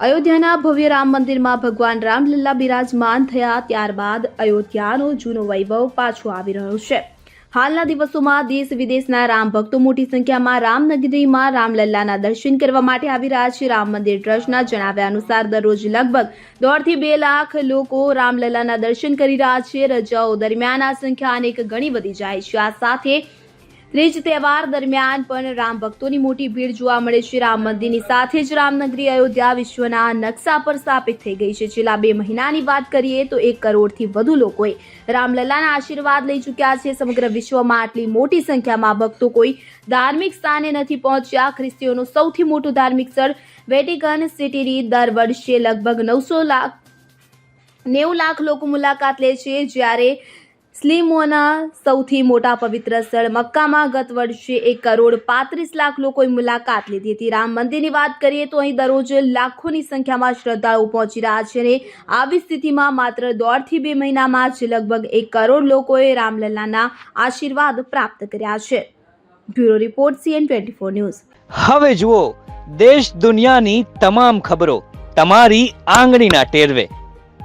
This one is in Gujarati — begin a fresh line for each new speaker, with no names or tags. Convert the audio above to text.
અયોધ્યાના ભવ્ય રામ મંદિરમાં ભગવાન રામલીલા બિરાજમાન થયા ત્યારબાદ અયોધ્યાનો જૂનો વૈભવ પાછો આવી રહ્યો છે. હાલના દિવસોમાં દેશ વિદેશના રામ ભક્તો મોટી સંખ્યામાં રામનગરીમાં રામલલ્લાના દર્શન કરવા માટે આવી રહ્યા છે. રામ મંદિર ટ્રસ્ટના જણાવ્યા અનુસાર દરરોજ લગભગ દોઢથી બે લાખ લોકો રામલલ્લાના દર્શન કરી રહ્યા છે. રજાઓ દરમિયાન આ સંખ્યા અનેક ગણી વધી જાય છે. આ સાથે ત્રીજ તહેવાર દરમિયાન પણ રામ ભક્તોની મોટી ભીડ જોવા મળે છે. રામ મંદિરની સાથે જ રામનગરી અયોધ્યા વિશ્વના નકશા પર સ્થાપિત થઈ ગઈ છે. છેલ્લા બે મહિનાની વાત કરીએ તો એક કરોડથી વધુ લોકોએ રામલલ્લાના આશીર્વાદ લઈ ચૂક્યા છે. સમગ્ર વિશ્વમાં આટલી મોટી સંખ્યામાં ભક્તો કોઈ ધાર્મિક સ્થાને નથી પહોંચ્યા. ખ્રિસ્તીઓનું સૌથી મોટું ધાર્મિક સ્થળ વેટિકન સિટીની દર વર્ષે લગભગ નવસો લાખ, નેવું લાખ લોકો મુલાકાત લે છે. જ્યારે સ્લીમોના સૌથી મોટા પવિત્ર સ્થળ મક્કામાં ગત વર્ષે એક કરોડ પાંત્રીસ લાખ લોકોએ મુલાકાત લીધી હતી. રામ મંદિરની વાત કરીએ તો અહીં દરરોજ લાખોની સંખ્યામાં શ્રદ્ધાળુઓ પહોંચી રહ્યા છે અને આવી સ્થિતિમાં માત્ર દોઢથી બે મહિનામાં જ લગભગ એક કરોડ લોકોએ રામલલ્લાના આશીર્વાદ પ્રાપ્ત કર્યા છે. Bureau report, CN twenty four news.
હવે જુઓ, દેશ દુનિયાની તમામ ખબરો તમારી આંગળીના ટેરવે.